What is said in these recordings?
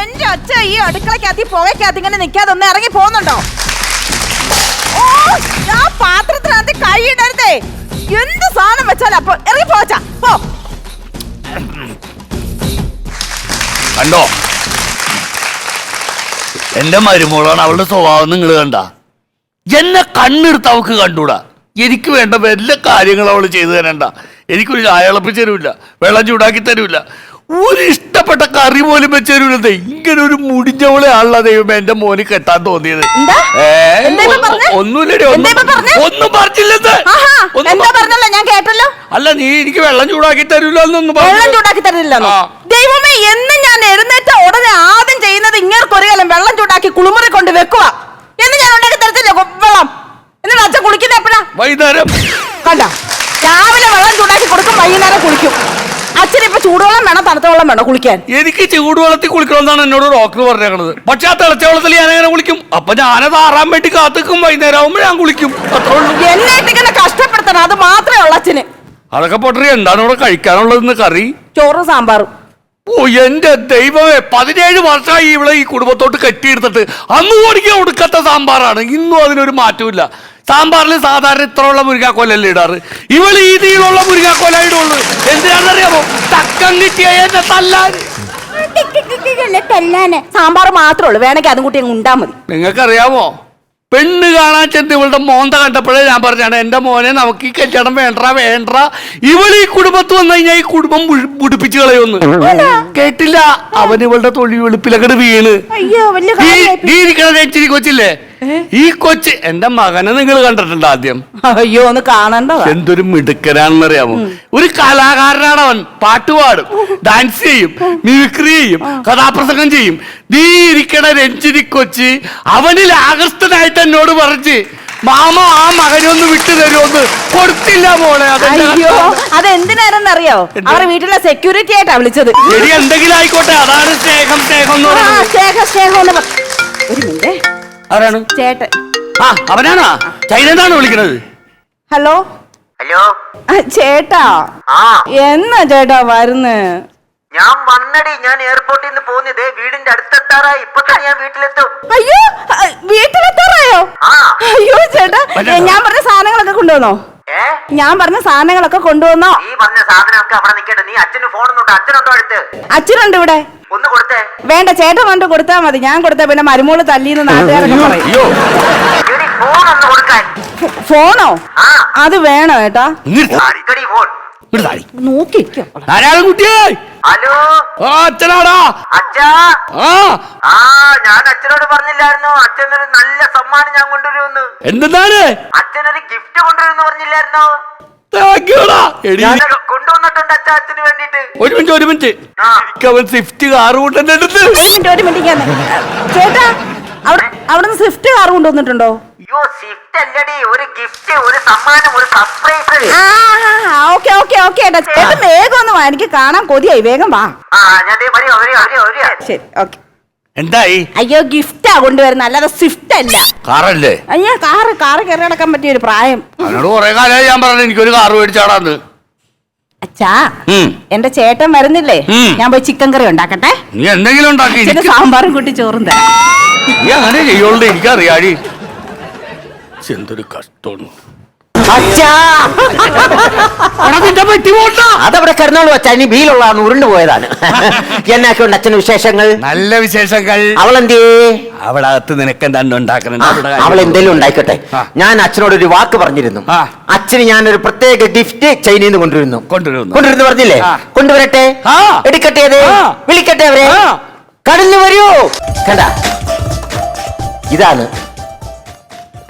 എന്റെ അച്ഛ ഈ അടുക്കളക്കകത്ത് ഈ പുകയ്ക്കകത്ത് ഇങ്ങനെ നിൽക്കാതെ ഒന്ന് ഇറങ്ങി പോകുന്നുണ്ടോ? ഓ ആ പാത്രത്തിനകത്ത് കൈയിടരുതേ എന്ത് സാധനം വെച്ചാലും അപ്പൊ ഇറങ്ങി പോച്ച പോ. കണ്ടോ? എന്റെ മരുമോളാണ് അവളുടെ സ്വഭാവം നിങ്ങൾ കണ്ട. എന്നെ കണ്ണെടുത്ത് അവക്ക് കണ്ടൂടാ. എനിക്ക് വേണ്ട വല്ല കാര്യങ്ങൾ അവൾ ചെയ്തു തരണ്ട. എനിക്കൊരു ചായ ഇളപ്പിച്ച് തരൂല. വെള്ളം ചൂടാക്കി തരൂല. ഒരു ഇഷ്ടപ്പെട്ട കറി പോലും വെച്ച് തരൂലതേ ഇങ്ങനെ ഒരു മുടിഞ്ഞവളെ ആണല്ലോ ദൈവം എന്റെ മോന് കെട്ടാൻ തോന്നിയത്? ഒന്നുമില്ലടി ഒന്നും പറഞ്ഞില്ലെന്ന്. അല്ല നീ എനിക്ക് വെള്ളം ചൂടാക്കി തരൂല വെള്ളം ചൂടാക്കി തരുന്നില്ലെന്നോ ദൈവമേ എന്ന് ഞാൻ എഴുന്നേറ്റ ഉടനെ ആദ്യം ചെയ്യുന്നത് ഇങ്ങേർക്കൊരു കാലം വെള്ളം ചൂടാക്കി കുളിമുറി കൊണ്ട് വെക്കുക. എന്ന് ഞാൻ ഉണ്ടാക്കി തരത്തില്ല വെള്ളം. എന്നിട്ട് അച്ഛൻ കുളിക്കുന്ന എപ്പോഴാ? വൈകുന്നേരം. കണ്ട? രാവിലെ വെള്ളം ചൂടാക്കി കൊടുക്കും വൈകുന്നേരം കുളിക്കും. അച്ഛൻ ഇപ്പൊ ചൂടുവെള്ളം വേണം? തണുത്ത വെള്ളം വേണം കുളിക്കാൻ? എനിക്ക് ചൂടുവെള്ളത്തിൽ കുളിക്കണമെന്നാണ് എന്നോട് ഡോക്ടർ പറഞ്ഞേക്കണത്. പക്ഷെ ആ തിളച്ച വെള്ളത്തിൽ ഞാൻ എങ്ങനെ കുളിക്കും? അപ്പൊ ഞാനത് ആറാൻ വേണ്ടി കാത്തുക്കും വൈകുന്നേരം ആവുമ്പോ ഞാൻ കുളിക്കും. അത്രേ ഉള്ളൂ. എന്നെ ഇട്ടിങ്ങനെ കഷ്ടപ്പെടുത്തണം. അത് മാത്രമേ ഉള്ളൂ അച്ഛന്. അതൊക്കെ പൊട്ടറി എന്താണ് ഇവിടെ കഴിക്കാനുള്ളതെന്ന് കറി? ചോറും സാമ്പാറും. ഓ എന്റെ ദൈവമേ പതിനേഴ് വർഷമായി ഇവിടെ ഈ കുടുംബത്തോട്ട് കെട്ടിയെടുത്തിട്ട് അന്ന് ഓടിക്കാൻ ഒടുക്കത്ത സാമ്പാറാണ്. ഇന്നും അതിനൊരു മാറ്റമില്ല സാമ്പാറിൽ സാധാരണ ഇത്രയുള്ള മുരിങ്ങാക്കോലല്ലേ ഇടാറ്? ഇവൾ ഈ രീതിയിലുള്ള മുരിങ്ങാക്കോല ഇടുള്ളൂ. എന്തിനാണെന്നറിയാമോ? തക്കം കിട്ടിയ എന്നെ തല്ലാൻ. സാമ്പാർ മാത്രമേ ഉള്ളൂ. വേണമെങ്കിൽ അതും കൂട്ടി അങ്ങ് ഉണ്ടാ മതി. നിങ്ങൾക്കറിയാമോ? പെണ്ണ് കാണാൻ ചെന്ന് ഇവളുടെ മോന്ത കണ്ടപ്പോഴേ ഞാൻ പറഞ്ഞാണ് എന്റെ മോനെ നമുക്ക് ഈ കല്യാണം വേണ്ട വേണ്ട ഇവൾ ഈ കുടുംബത്ത് വന്നു കഴിഞ്ഞാൽ ഈ കുടുംബം മുടിപ്പിച്ചു കളയൊന്ന് കേട്ടില്ല? അവൻ ഇവളുടെ തൊഴിൽ വെളുപ്പിലങ്ങട് വീണ്. ഈ ഇരിക്കണ കൊച്ചില്ലേ? ഈ കൊച്ച് എന്റെ മകനെ നിങ്ങൾ കണ്ടിട്ടുണ്ട് ആദ്യം? അയ്യോ ഒന്ന് കാണണ്ട എന്തൊരു മിടുക്കനാണെന്നറിയാമോ? ഒരു കലാകാരനാണ് അവൻ. പാട്ടുപാടും ഡാൻസ് ചെയ്യും മിമിക്രി ചെയ്യും കഥാപ്രസംഗം ചെയ്യും. നീ ഇരിക്കണ രഞ്ജിനി കൊച്ചി അവനിൽ ആകർഷ്ടനായിട്ട് എന്നോട് പറഞ്ഞു മാമ ആ മകനെ ഒന്ന് വിട്ടു തരുമെന്ന് കൊടുത്തില്ല മോളെ. അയ്യോ അത് അതെന്തിനായിരുന്നു അറിയോ? അവരുടെ വീട്ടിലെ സെക്യൂരിറ്റി ആയിട്ടാ വിളിച്ചത്. എന്തെങ്കിലും ആയിക്കോട്ടെ. അതാണ് സ്നേഹം സ്നേഹം സ്നേഹം സ്നേഹം ഒരു മിനിറ്റ്. ആരാണ്? ചേട്ടൻ. ആ അവനാണോ? ചൈനന്നാണ് വിളിക്കുന്നത് ഹലോ? ഹലോ? ആ, ചേട്ടാ. ആ. എന്നാ ചേട്ടാ വരുന്നേ? ഞാൻ വന്നടി ഞാൻ എയർപോർട്ടിൽ നിന്ന് പോകുന്നത് വീടിന്റെ അടുത്തെത്താറായി. ഇപ്പൊ തന്നെ ഞാൻ വീട്ടിലെത്തും. അയ്യോ വീട്ടിലെത്താറായോ? ആ. അയ്യോ ചേട്ടാ ഞാൻ പറഞ്ഞ സാധനങ്ങളൊക്കെ കൊണ്ടുവന്നോ? ഞാൻ പറഞ്ഞ സാധനങ്ങളൊക്കെ കൊണ്ടുവന്നോ? നീ പറഞ്ഞ സാധനമൊക്കെ അവിടെ നിൽക്കട്ടെ നീ അച്ഛന് ഫോണൊന്നുണ്ട് അച്ഛനുണ്ടോ അടുത്ത് അച്ഛനുണ്ട് ഇവിടെ. ഒന്ന് കൊടുത്തേ. വേണ്ട ചേട്ടൻ കൊണ്ട് കൊടുത്താ മതി. ഞാൻ കൊടുത്താ പിന്നെ മരുമോൾ തല്ലിന്ന് നാട്ടുകാരൊക്കെ പറയും. അയ്യോ. എടി ഫോൺ ഒന്ന് കൊടുക്കാൻ. ഫോണോ? ആ. അത് വേണോ ഏട്ടാ. ഇങ്ങോട്ട് അടിക്കടി ഫോൺ ഇങ്ങോട്ട് താടി. നോക്കിക്കോ ധാരാളം കുട്ടിയേ. ഹലോ? ആ അച്ഛനാടാ. അച്ഛാ? ആ. ആ ഞാൻ അച്ഛനോട് പറഞ്ഞില്ലായിരുന്നോ? അച്ഛനൊരു നല്ല സമ്മാനം ഞാൻ കൊണ്ടുവരുമെന്ന്. എന്താണ് അച്ഛനൊരു ഗിഫ്റ്റ് കൊണ്ടുവരുമെന്ന് പറഞ്ഞില്ലായിരുന്നോ? താങ്ക്യൂടാ. എടി, വേണ്ടിട്ട് ഒരു മിനിറ്റ് ഒരു മിനിറ്റ്. എനിക്ക് അവൻ സ്വിഫ്റ്റ് കാർ എടുത്ത്. ഒരു മിനിറ്റ് ഒരു മിനിറ്റ് ഞാൻ ചേട്ടാ അവിടെ അവിടുന്ന് സ്വിഫ്റ്റ് കാർ കൊണ്ടുവന്നിട്ടുണ്ടോ? അയ്യോ സ്വിഫ്റ്റ് അല്ലടി. ഒരു ഗിഫ്റ്റ് ഒരു സമ്മാനം ഒരു സർപ്രൈസ് ആ ഓക്കെ ഓക്കെ ഓക്കെ ഏട്ടാ. ചേട്ടൻ വേഗം ഒന്ന് വാ. എനിക്ക് കാണാൻ കൊതിയായി. വേഗം വാ. ആ ഞാൻ ദേ വരിക വരിക വരിക വരിക. ശരി ഓക്കെ. എന്തായി? അയ്യോ ഗിഫ്റ്റാ കൊണ്ടുവരുന്നത് അല്ലാതെ സ്വിഫ്റ്റ് അല്ല. കാറല്ലേ? അയ്യോ കാറ് കാറ് കയറി നടക്കാൻ പറ്റിയ ഒരു പ്രായം. അവനോട് കുറെ കാലമായി ഞാൻ പറഞ്ഞു എനിക്കൊരു കാർ മേടിച്ചാടാന്ന്. ഉം. എന്റെ ചേട്ടൻ വരുന്നില്ലേ? ഞാൻ പോയി ചിക്കൻ കറി ഉണ്ടാക്കട്ടെ. നീ എന്തെങ്കിലും ഉണ്ടാക്കി സാമ്പാറും കൂട്ടി ചോറും തരാം. നീ അങ്ങനെ ചെയ്യുള്ളൂ എനിക്കറിയാടി. എന്തൊരു കഷ്ടമാണ് അതവിടെ കിടന്നോളൂ അച്ഛാ. ഇനി ബീലുള്ളതാണ് ഉരുണ്ടു പോയതാണ്. എന്നൊക്കെ ഉണ്ട് അച്ഛന് വിശേഷങ്ങൾ? നല്ല വിശേഷങ്ങൾ. അവളെന്തേ? അവളകത്ത് നിനക്ക്. അവൾ എന്തേലും ഉണ്ടായിക്കോട്ടെ. ഞാൻ അച്ഛനോട് ഒരു വാക്ക് പറഞ്ഞിരുന്നു. അച്ഛന് ഞാൻ ഒരു പ്രത്യേക ഗിഫ്റ്റ് ചൈനയിൽ നിന്ന് കൊണ്ടുവരുന്നു. കൊണ്ടുവരുന്നു. കൊണ്ടുവരുന്നു പറഞ്ഞില്ലേ? കൊണ്ടുവരട്ടെ. എടുക്കട്ടെ അതെ? വിളിക്കട്ടെ അവരെ. കടന്നു വരൂ. കണ്ട. ഇതാണ്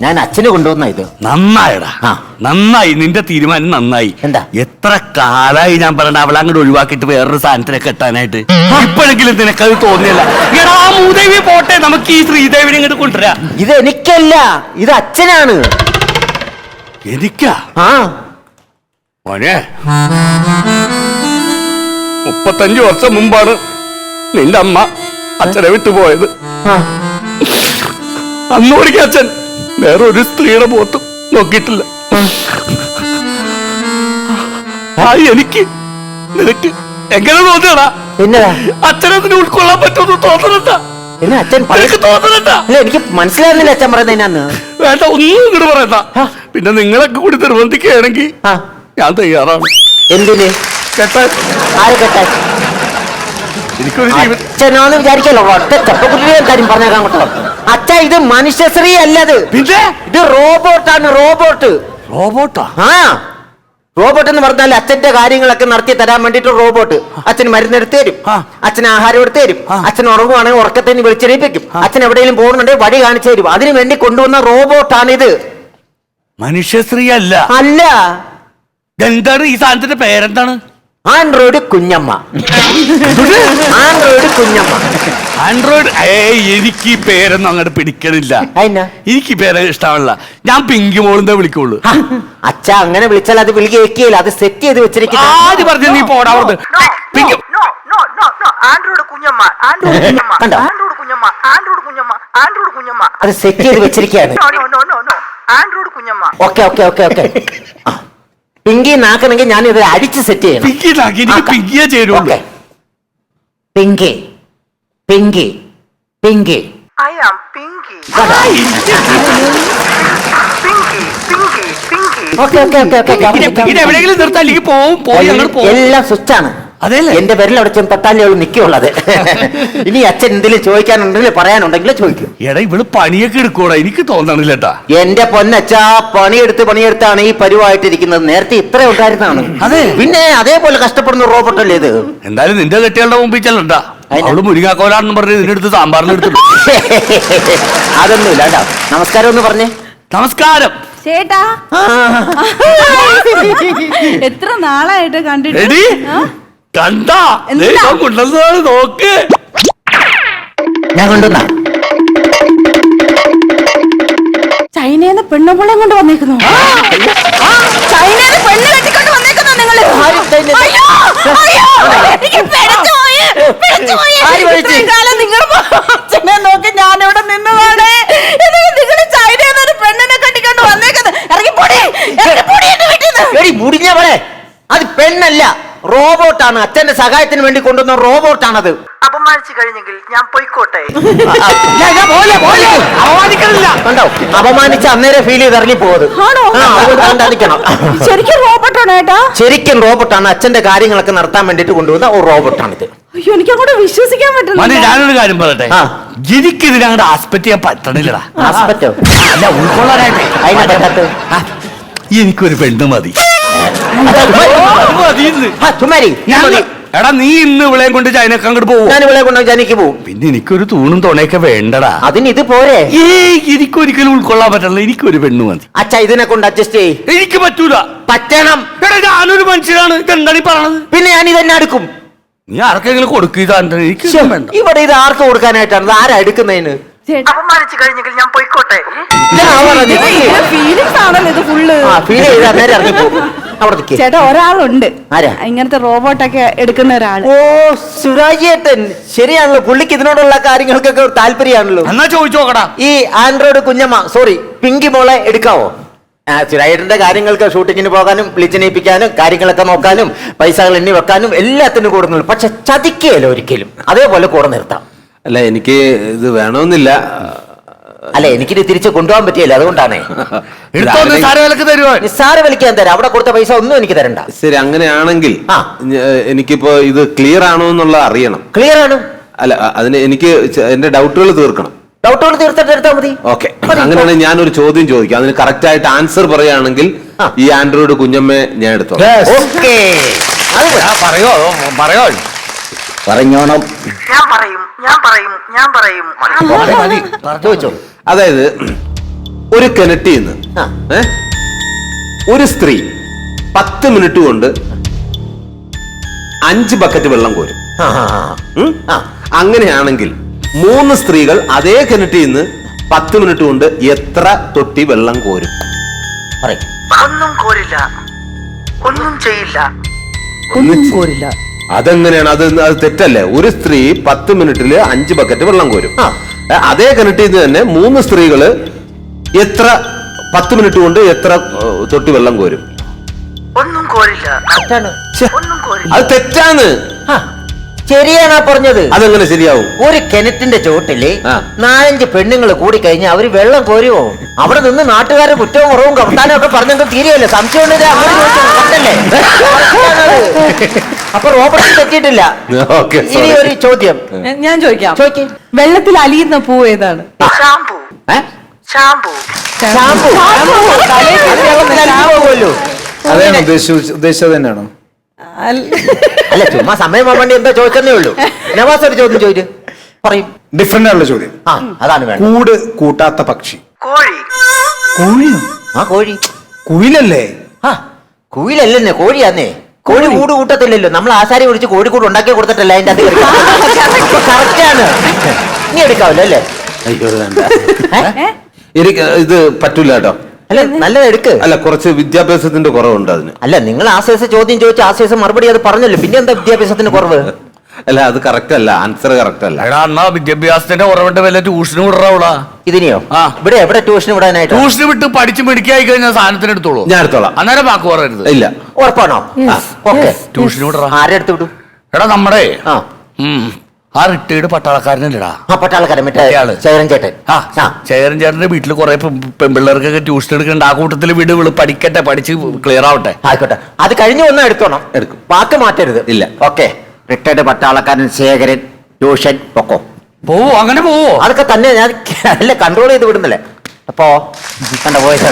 ഞാൻ അച്ഛനെ കൊണ്ടുവന്ന ഇത്. നന്നായടാ. നന്നായി. നിന്റെ തീരുമാനം നന്നായി. എന്താ? എത്ര കാലായി ഞാൻ പറഞ്ഞ അവളെ അങ്ങോട്ട് ഒഴിവാക്കിയിട്ട് വേറൊരു സാധനത്തിനെ കെട്ടാനായിട്ട്. ഇപ്പോഴെങ്കിലും നിനക്കത് തോന്നിയല്ല. എടാ ആ മൂദേവി പോട്ടെ. നമുക്ക് ഈ ശ്രീദേവിനെ ഇങ്ങോട്ട് കൊണ്ടുവരാം. ഇത് എനിക്കല്ല. ഇത് അച്ഛനാണ്. എനിക്കാ? ആ. മോനെ. മുപ്പത്തഞ്ചു വർഷം മുമ്പാണ് നിന്റെ അമ്മ അച്ഛനെ വിട്ടുപോയത്. ആ. അച്ഛൻ വേറെ ഒരു സ്ത്രീയുടെ മുഖത്തും നോക്കിയിട്ടില്ല. ആ എനിക്ക് നിനക്ക് എങ്ങനെ തോന്നിയടാ? എന്നതാ? അച്ഛനതിന് ഉൾക്കൊള്ളാൻ പറ്റുമെന്ന് തോന്നണണ്ട എന്നാ അച്ഛൻ എനിക്ക് മനസ്സിലായിരുന്നില്ല അല്ല എനിക്ക് മനസ്സിലാകുന്നില്ല അച്ഛൻ പറയുന്നത് എന്നാന്ന്. വേണ്ട ഒന്നും ഇങ്ങോട്ട് പറയണ്ട. പിന്നെ നിങ്ങളൊക്കെ കൂടി നിർബന്ധിക്കുകയാണെങ്കിൽ ആ ഞാൻ തയ്യാറാണ്. എന്തിന്? കേട്ടാ ആര് കേട്ടെ എനിക്കൊരു അച്ഛനാന്ന് വിചാരിക്കല്ലോ ഒറ്റ ചെപ്പക്കുട്ടിയുടെ കാര്യം പറഞ്ഞേക്കാൻ കേട്ടോ. അച്ഛ ഇത് മനുഷ്യശ്രീ അല്ലത്. പിന്നെ? ഇത് റോബോട്ടാണ് റോബോട്ട്. റോബോട്ടാ? ആ. റോബോട്ട് എന്ന് പറഞ്ഞാൽ അച്ഛന്റെ കാര്യങ്ങളൊക്കെ നടത്തി തരാൻ വേണ്ടിട്ട് റോബോട്ട്. അച്ഛൻ മരുന്നെടുത്ത് തരും. അച്ഛന് അച്ഛൻ ആഹാരം എടുത്ത് തരും. അച്ഛൻ ഉറങ്ങുവാണെങ്കിൽ ഉറക്കത്തിന് വിളിച്ചെണീപ്പിക്കും. അച്ഛൻ എവിടെയെങ്കിലും പോകുന്നുണ്ടെങ്കിൽ വഴി കാണിച്ചു തരും. അതിനു വേണ്ടി കൊണ്ടുവന്ന റോബോട്ടാണ് ഇത്. മനുഷ്യശ്രീ അല്ല. അല്ല. എന്താണ് ഈ സാധനത്തിന്റെ പേരെന്താണ്? Android Kunjamma. Android Kunjamma. Android ഏ എനിക്ക് ഈ പേരൊന്നും അങ്ങോട്ട് പിടിക്കണില്ല. അതിനാ എനിക്ക് ഈ പേര് ഇഷ്ടമല്ല ഞാൻ പിങ്കി മോളിന്റെ വിളിക്കുള്ളൂ. അച്ഛ അങ്ങനെ വിളിച്ചാൽ അത് വിളി കേൾക്കുകയില്ല അത് സെറ്റ് ചെയ്ത് വെച്ചിരിക്കുന്ന. ആദ്യം പറഞ്ഞു നീ പോടാ അവിടുന്ന്. Pinky no no no no android കുഞ്ഞമ്മ ആൻഡ്രോയിഡ് കുഞ്ഞമ്മ ആൻഡ്രോയിഡ് കുഞ്ഞമ്മ ആൻഡ്രോയിഡ് കുഞ്ഞമ്മ ആൻഡ്രോയിഡ് കുഞ്ഞമ്മ. അത് സെറ്റ് ചെയ്ത് വെച്ചിരിക്കുകയാണ്. No no no no no android കുഞ്ഞമ്മ. Okay okay okay okay. Pinky നാക്കണെങ്കിൽ ഞാൻ ഇത് അടിച്ച് സെറ്റ് ചെയ്യണം. പിങ്കി ഇതാക്കി എനിക്ക് ആ, പിങ്കിയെ ചേരുള്ളൂ. Pinky Pinky Pinky. I am Pinky Pinky Pinky Pinky okay okay okay okay ഇത് എവിടെയെങ്കിലും നിർത്താൻ അല്ലെങ്കിൽ പോവും പോയി എല്ലാം സ്വിച്ചാണ്? എന്റെ പേരിൽ അവിടെ ചെന്ന് തട്ടാലേ ഉള്ളൂ നിൽക്കുള്ളത് ഇനി അച്ഛൻ എന്തെങ്കിലും ചോദിക്കാനുണ്ടെങ്കിൽ പറയാനുണ്ടെങ്കിൽ ചോദിക്കും. എടാ ഇവൾ പണിയൊക്കെ എടുക്കൂടാ എനിക്ക് തോന്നണില്ലട്ടാ എന്റെ പൊന്നച്ചാ പണിയെടുത്ത് പണിയെടുത്താണ് ഈ പരിവായിട്ടിരിക്കുന്നത്. നേരത്തെ ഇത്ര ഉണ്ടായിരുന്നാണ്. അതെ. പിന്നെ അതേപോലെ കഷ്ടപ്പെടുന്ന റോബോട്ട് അല്ലേ ഇത്? എന്തായാലും നിന്റെ കെട്ടികളുടെ മുമ്പിൽ ചെല്ലണ്ട. അവൾ മുരിങ്ങാക്കോലാണെന്ന് പറഞ്ഞ് ഇതിന്റെ അടുത്ത് സാമ്പാറിന് എടുത്തിട്ടു. അതൊന്നുമില്ല കേട്ടോ. നമസ്കാരം ഒന്ന് പറഞ്ഞേ. നമസ്കാരം. ചേട്ടാ. എത്ര നാളായിട്ട് കണ്ടിട്ട്? കണ്ടാ. നോക്ക്. ഞാൻ കൊണ്ടുവന്ന? ചൈനയിൽ പെണ്ണുപിള്ളം കൊണ്ട് വന്നേക്കുന്നു. ചൈനയിൽ പെണ്ണ് കെട്ടിക്കൊണ്ട് വന്നേക്കുന്നു നിങ്ങൾ നിങ്ങൾ നോക്കി ഞാനിവിടെ നിന്നതാണ് നിങ്ങൾ ചൈനയിൽ നിന്ന് ഒരു പെണ്ണിനെ കെട്ടിക്കൊണ്ട് വന്നേക്കുന്നത് ഇറങ്ങി പൊടി ഇറങ്ങി പൊടി മുടിഞ്ഞ പോലെ. അത് പെണ്ണല്ല. റോബോട്ടാണ്. അച്ഛന്റെ സഹായത്തിന് വേണ്ടി കൊണ്ടുവന്ന റോബോട്ടാണത്. അപമാനിച്ചു കഴിഞ്ഞെങ്കിൽ ഞാൻ പോയിക്കോട്ടെ? കണ്ടോ? അപമാനിച്ച് അന്നേരം ഫീൽ ചെയ്ത് ഇറങ്ങി പോകുന്നത്? ശരിക്കും റോബോട്ടാണ് ഏട്ടാ? ശരിക്കും റോബോട്ടാണ് അച്ഛന്റെ കാര്യങ്ങളൊക്കെ നടത്താൻ വേണ്ടിട്ട് കൊണ്ടുവന്ന ഒരു റോബോട്ടാണിത്. അയ്യോ എനിക്ക് അങ്ങോട്ട് വിശ്വസിക്കാൻ മനെ പറ്റുന്നില്ല ഞാനൊരു കാര്യം പറയട്ടെ? ആ. എനിക്ക് ഇതിനങ്ങോട്ട് ആസ്പെക്ട് ചെയ്യാൻ പറ്റണില്ലടാ. ആസ്പെക്റ്റോ അല്ല ഉൾക്കൊള്ളാനായിട്ട്. അതിനെ പറ്റാത്ത ആ, എനിക്കൊരു പെണ്ണ് മതി. എടാ നീ ഇന്ന് ഇവിളെയും കൊണ്ട് ചൈനക്ക് അങ്ങോട്ട് പോവും? ഞാൻ ഇവിടെ കൊണ്ട് ജനിക്ക് പോവും. പിന്നെ എനിക്കൊരു തൂണും തുണയൊക്കെ വേണ്ടടാ. അതിന് ഇത് പോരെ? ഏയ് എനിക്കൊരിക്കലും ഉൾക്കൊള്ളാൻ പറ്റില്ല എനിക്കൊരു പെണ്ണ് മതി. അച്ഛാ ഇതിനെ കൊണ്ട് അഡ്ജസ്റ്റ് ചെയ് എനിക്ക് പറ്റൂല. പറ്റണം. എടാ ഞാനൊരു മനുഷ്യനാണ്. ഇതെന്താണ് ഈ പറയണത്? പിന്നെ ഞാൻ ഇതെന്നെ എടുക്കും നീ ആർക്കെങ്കിലും കൊടുക്കുക എനിക്ക് വേണ്ട. ഇവിടെ ഇത് ആർക്ക് കൊടുക്കാനായിട്ടാണ്? ഇത് ആരാ എടുക്കുന്നതിന്? അപമാനിച്ചു കഴിഞ്ഞെങ്കിൽ ഞാൻ പൊയ്ക്കോട്ടെ? ഇതാ. ഫീലിങ്സ് ആണല്ലോ ഫുള്ള്. ചേട്ടാ ഒരാളുണ്ട്? ഇങ്ങനത്തെ റോബോട്ടൊക്കെ എടുക്കുന്ന ഒരാൾ ഓ സുരാജേട്ടൻ. ശരിയാണല്ലോ. പുള്ളിക്ക് ഇതിനോടുള്ള കാര്യങ്ങൾക്കൊക്കെ താല്പര്യമാണല്ലോ. എന്നാ ചോദിച്ചു നോക്കടാ. ഈ ആൻഡ്രോയിഡ് കുഞ്ഞമ്മ സോറി പിങ്കി മോളെ എടുക്കാവോ? സുരാജേട്ടന്റെ കാര്യങ്ങൾക്ക് ഷൂട്ടിങ്ങിന് പോകാനും വിളിച്ചെണീപ്പിക്കാനും കാര്യങ്ങളൊക്കെ നോക്കാനും പൈസകൾ എണ്ണി വെക്കാനും എല്ലാത്തിനും കൂടുന്നുള്ളൂ. പക്ഷെ ചതിക്കുകയല്ലോ ഒരിക്കലും. അതേപോലെ കൂടെ നിർത്താം. അല്ല എനിക്ക് ഇത് വേണമെന്നില്ല. അല്ല എനിക്കിത് തിരിച്ച് കൊണ്ടുപോകാൻ പറ്റിയല്ല? അതുകൊണ്ടാണേ. നിസ്സാര വിളിക്കാൻ തരാം. അവിടെ കൊടുത്ത പൈസ ഒന്നും എനിക്ക് തരണ്ട. ശരി അങ്ങനെയാണെങ്കിൽ എനിക്കിപ്പോ ഇത് ക്ലിയർ ആണോ എന്നുള്ള അറിയണം. ക്ലിയർ ആണ്. അല്ല അതിന് എനിക്ക് എന്റെ ഡൗട്ടുകൾ തീർക്കണം. ഡൗട്ടുകൾ തീർത്തിട്ട് എടുത്താൽ മതി. ഓക്കെ അങ്ങനെയാണെങ്കിൽ ഞാനൊരു ചോദ്യം ചോദിക്കാം. അതിന് കറക്റ്റ് ആയിട്ട് ആൻസർ പറയുകയാണെങ്കിൽ ഈ ആൻഡ്രോയിഡ് കുഞ്ഞമ്മയെ ഞാൻ എടുത്തോ ഓക്കേ. പറയോ പറയോ. പറഞ്ഞോണം. ഞാൻ പറയും ഞാൻ പറയും ഞാൻ പറയും. മതി ചോദിച്ചോളൂ അതായത് ഒരു കിണറ്റിൽ നിന്ന് ഏ? ഒരു സ്ത്രീ പത്ത് മിനിറ്റ് കൊണ്ട് അഞ്ച് ബക്കറ്റ് വെള്ളം കോരും. ഉം? അങ്ങനെയാണെങ്കിൽ മൂന്ന് സ്ത്രീകൾ അതേ കിണറ്റിൽ നിന്ന് പത്ത് മിനിറ്റ് കൊണ്ട് എത്ര തൊട്ടി വെള്ളം കോരും? പറയ്. ഒന്നും കോരില്ല. ഒന്നും ചെയ്യില്ല. ഒന്നും കോരില്ല. അതെങ്ങനെയാണ്? അത് അത് തെറ്റല്ലേ? ഒരു സ്ത്രീ പത്ത് മിനിറ്റിൽ അഞ്ച് ബക്കറ്റ് വെള്ളം കോരും. അതേ കിണറ്റിൽ നിന്ന് തന്നെ മൂന്ന് സ്ത്രീകൾ എത്ര പത്ത് മിനിറ്റ് കൊണ്ട് എത്ര തൊട്ടി വെള്ളം കോരും? ഒന്നും കോരില്ല. ഒന്നും കോരില്ല. അത് തെറ്റാണ്. ശരിയാണാ പറഞ്ഞത്? അതെങ്ങനെ ശരിയാവും? ഒരു കിണറ്റിന്റെ ചോട്ടിൽ നാലഞ്ച് പെണ്ണുങ്ങൾ കൂടി കഴിഞ്ഞാൽ അവർ വെള്ളം കോരുവോ? അവിടെ നിന്ന് നാട്ടുകാരെ കുറ്റവും കുറവും കർത്താനും ഒക്കെ പറഞ്ഞെങ്കിൽ തീരെയല്ലേ സംശയം അപ്പൊ റോബർട്ട് തെറ്റിയിട്ടില്ല. ഓക്കെ ഇനി ഒരു ചോദ്യം. ഞാൻ ചോദിക്കാം. ചോദിക്ക് വെള്ളത്തിൽ അലിയുന്ന പൂ ഏതാണ്? ഷാംപൂ. ഏ? ഷാംപൂ. ഷാമ്പു. അത് വെള്ളത്തിൽ അലിഞ്ഞു പോകുമല്ലോ. അതാണ് ഉദ്ദേശിച്ച ഉദ്ദേശിച്ചത് തന്നെയാണോ? അല്ല ചുമ്മാ സമയം വേണ്ടി എന്താ ചോദിച്ചതേ ഉള്ളൂ. നവാസ് ഒരു ചോദ്യം ചോദിച്ചു പറയും. ഡിഫറെന്റ് ആണുള്ള ചോദ്യം. ആ അതാണ് വേണ്ടത്. കൂട് കൂട്ടാത്ത പക്ഷി. കോഴി. കോഴിയോ? ആ കോഴി. കുയിലല്ലേ? ആ കുയിലല്ലേ കോഴിയാന്നേ. കോഴി കൂട് കൂട്ടത്തില്ലല്ലോ നമ്മൾ ആശാരി വിളിച്ച് കോഴിക്കൂട് ഉണ്ടാക്കി കൊടുത്തിട്ടല്ല അതിന്റെ അത് കറക്റ്റാണ് നീ എടുക്കാവല്ലോ അല്ലേ? അയ്യോ വേണ്ട. ഏ? എനിക്ക് ഇത് പറ്റൂല കേട്ടോ. അല്ല നല്ലത് എടുക്ക്. അല്ല കുറച്ച് വിദ്യാഭ്യാസത്തിന്റെ കുറവുണ്ട് അതിന്. അല്ല നിങ്ങൾ ആശ്വാസ ചോദ്യം ചോദിച്ച ആശ്വാസം മറുപടി അത് പറഞ്ഞല്ലോ. പിന്നെ എന്താ വിദ്യാഭ്യാസത്തിന് കുറവ്? അല്ല അത് കറക്റ്റ് അല്ല. ആൻസർ കറക്റ്റ് അല്ല. എടാ അന്നാ വിദ്യാഭ്യാസത്തിന്റെ കുറവുണ്ട് വല്ല ട്യൂഷൻ വിടറാവൂടാ ഇതിനെയോ? ആ. ഇവിടെ എവിടെ ട്യൂഷൻ വിടാനായിട്ട്? ട്യൂഷൻ വിട്ട് പഠിച്ച് മിടിക്കായി കഴിഞ്ഞാൽ സാധനത്തിന് എടുത്തോളൂ. ഞാൻ എടുത്തോളാം. അന്നേരം വാക്ക് പറയരുത്. ഇല്ല. ഉറപ്പാണോ? ഓക്കെ ട്യൂഷൻ വിടറാ. ആരെ അടുത്ത് വിടും? എടാ നമ്മുടെ ആ. ഉം, ആ റിട്ടയർഡ് പട്ടാളക്കാരനല്ലടാ. ആ പട്ടാളക്കാരൻ മറ്റേ ഇയാൾ. ചേരൻ ചേട്ടൻ. ആ ആ. ചേരൻ ചേട്ടന്റെ വീട്ടിൽ കുറെ പെൺപിള്ളേർക്കൊക്കെ ട്യൂഷൻ എടുക്കുന്നുണ്ട്. ആ കൂട്ടത്തിൽ വീട് വിളി പഠിക്കട്ടെ പഠിച്ച് ക്ലിയർ ആവട്ടെ. ആയിക്കോട്ടെ. അത് കഴിഞ്ഞ് ഒന്നും എടുത്തോണം. എടുക്കും. വാക്ക് മാറ്റരുത്. ഇല്ല. ഓക്കെ റിട്ടയർഡ് പട്ടാളക്കാരൻ ശേഖരൻ ട്യൂഷൻ പൊക്കോ. പോവോ? അങ്ങനെ പോവോ? അതൊക്കെ തന്നെ ഞാൻ നല്ല കൺട്രോൾ ചെയ്ത് വിടുന്നില്ലേ? അപ്പോ കണ്ട വോയിസ്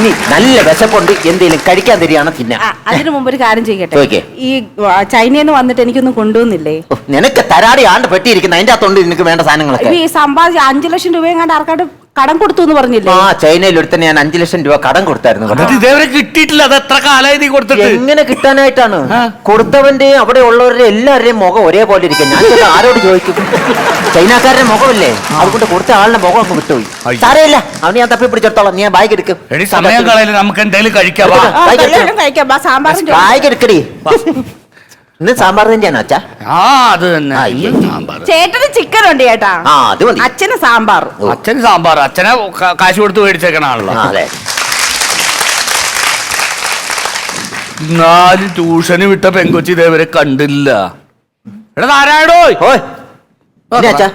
ഇനി നല്ല വിശപ്പുണ്ട് എന്തെങ്കിലും കഴിക്കാൻ തരികയാണ് തിന്നാ അതിനു മുമ്പ് ഒരു കാര്യം ചെയ്യട്ടെ. ഈ ചൈനയിൽ നിന്ന് വന്നിട്ട് എനിക്കൊന്നും കൊണ്ടുവന്നില്ലേ? നിനക്ക് തരാടി ആണ്ട് പെട്ടിയിരിക്കുന്ന അതിന്റെ അകത്തുണ്ട് നിനക്ക് വേണ്ട സാധനങ്ങളൊക്കെ. ഈ സമ്പാദിച്ച അഞ്ചു ലക്ഷം രൂപയും കണ്ട് ആർക്കാണ്ട് കടം കൊടുത്തു എന്ന് പറഞ്ഞില്ലേ? ആ ചൈനയിൽ ഒരുത്തന്നെ ഞാൻ അഞ്ചു ലക്ഷം രൂപ കടം കൊടുത്തായിരുന്നു. കേട്ടോ. എന്നിട്ട് ഇതേവരെ കിട്ടിയിട്ടില്ല. അത് എത്ര കാലായി നീ കൊടുത്തിട്ട്? എങ്ങനെ കിട്ടാനായിട്ടാണ്? കൊടുത്തവന്റെ കൊടുത്തവന്റെയും അവിടെ ഉള്ളവരുടെ എല്ലാവരുടെയും മുഖം ഒരേപോലെ ഇരിക്കും. ഞാൻ ആരോട് ചോദിക്കും? ചൈനക്കാരന്റെ മുഖമല്ലേ? അതുകൊണ്ട് കൊടുത്ത ആളുടെ മുഖം ഒക്കെ വിട്ടുപോയി സാറേല്ല സാരമില്ല അവന് ഞാൻ തപ്പി പിടിച്ചെടുത്തോളാം ഞാൻ ബാഗ് എടുക്കും. എടി സമയം കളയില്ല. നമുക്ക് എന്തെങ്കിലും കഴിക്കാം. കഴിക്കാം. സാമ്പാർ. ബാഗ് എടുക്കടി. ഇന്ന് സാമ്പാർ തന്നെയാണ് അച്ഛാ? ആ അത് തന്നെ. സാമ്പാർ. ചേട്ടന് ചിക്കൻ ഉണ്ട് ചേട്ടാ. ആ അത് മതി. അച്ഛന് സാമ്പാർ. അച്ഛന് സാമ്പാർ. അച്ഛനെ ക- കാശ് കൊടുത്ത് മേടിച്ചേക്കണാണല്ലോ ആ, അതെ. നാല് ട്യൂഷന് വിട്ട പെങ്കൊച്ചി ഇതേവരെ കണ്ടില്ല. എടാ നാരായണോ ഓയ്. അച്ഛാ.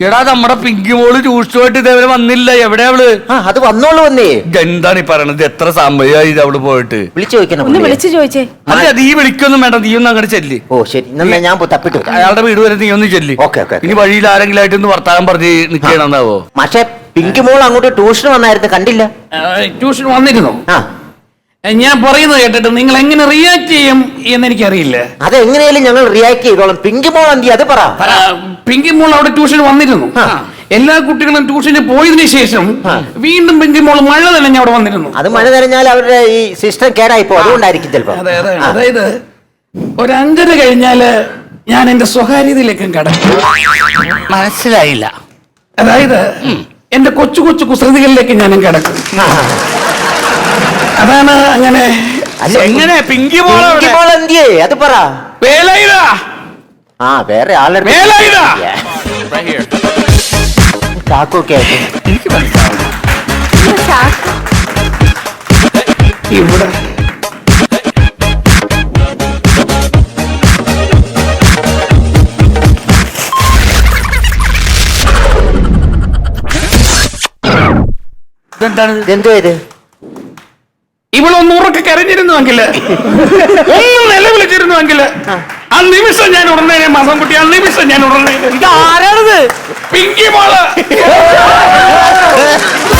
എടാ നമ്മുടെ പിങ്കി മോൾ ചൂഷിച്ചുമായിട്ട് ഇതേവരെ വന്നില്ല. എവിടെ അവൾ? ആ അത് വന്നോളൂ വന്നേ. എന്താണ് ഈ പറയണത്? എത്ര സമയമായി ഇത് അവൾ പോയിട്ട്? വിളിച്ചു ചോദിക്കണം ഒന്ന് വിളിച്ചു ചോദിച്ചേ. അല്ല നീ വിളിക്കൊന്നും വേണ്ട നീ ഒന്ന് അങ്ങോട്ട് ചെല്ലി. ഓ ശരി. എന്നാ ഞാൻ പോ- തപ്പിട്ട്. അയാളുടെ വീട് വരെ നീ ഒന്ന് ചെല്ലി. Okay, okay, okay. ഇനി വഴിയിൽ ആരെങ്കിലും ആയിട്ട് ഒന്ന് വർത്താനം പറഞ്ഞ് നിക്കണെന്നാവോ പക്ഷെ പിങ്കി മോൾ അങ്ങോട്ട് ട്യൂഷന് വന്നായിരുന്നു കണ്ടില്ല? ട്യൂഷൻ വന്നിരുന്നു. ആ. ഞാൻ പറയുന്നത് കേട്ടിട്ട് നിങ്ങൾ എങ്ങനെ റിയാക്ട് ചെയ്യും എന്ന് എനിക്കറിയില്ല. അത് എങ്ങനെയാലും ഞങ്ങൾ റിയാക്ട് ചെയ്തോളാം. പിങ്കി മോൾ എന്തി അത് പറ. പിങ്കി മോൾ അവിടെ ട്യൂഷൻ വന്നിരുന്നു. എല്ലാ കുട്ടികളും ട്യൂഷന് പോയതിനു ശേഷം വീണ്ടും പിങ്കി മോൾ മഴ തന്നെ അവിടെ വന്നിരുന്നു. അത് മഴ നനഞ്ഞാൽ അവരുടെ ഈ സിസ്റ്റം കേടായിപ്പോ. അതുകൊണ്ടായിരിക്കും ചിലപ്പോ. അതെ അതെ. അതായത് ഒരു അഞ്ചര കഴിഞ്ഞാൽ ഞാൻ എന്റെ സ്വകാര്യതയിലേക്കും കടക്കും മനസ്സിലായില്ല. അതായത് എന്റെ കൊച്ചു കൊച്ചു കുസൃതികളിലേക്ക് ഞാനും കിടക്കും. അതാണ് അങ്ങനെ. അല്ല, എങ്ങനെ? പിങ്കി പിങ്കി ബോൾ മോൾ എന്തിയേ? അത് പറ. വേലയിതാ ആ വേറെ ആളെ വേലയിതാ ചാക്കൊക്കെ ആയിട്ട്. ഇവിടെ. എന്താണ് എന്തോ ഇത്? ഇവളൊന്നൂറൊക്കെ ഉറക്കെ കരഞ്ഞിരുന്നുവെങ്കിൽ ഒന്ന് നിലവിളിച്ചിരുന്നുവെങ്കിൽ ആ. നിമിഷം ഞാൻ ഉടനെ മാസം കുട്ടി ആ നിമിഷം ഞാൻ ഉടനെ ആരാണത് പിങ്കി മോൾ.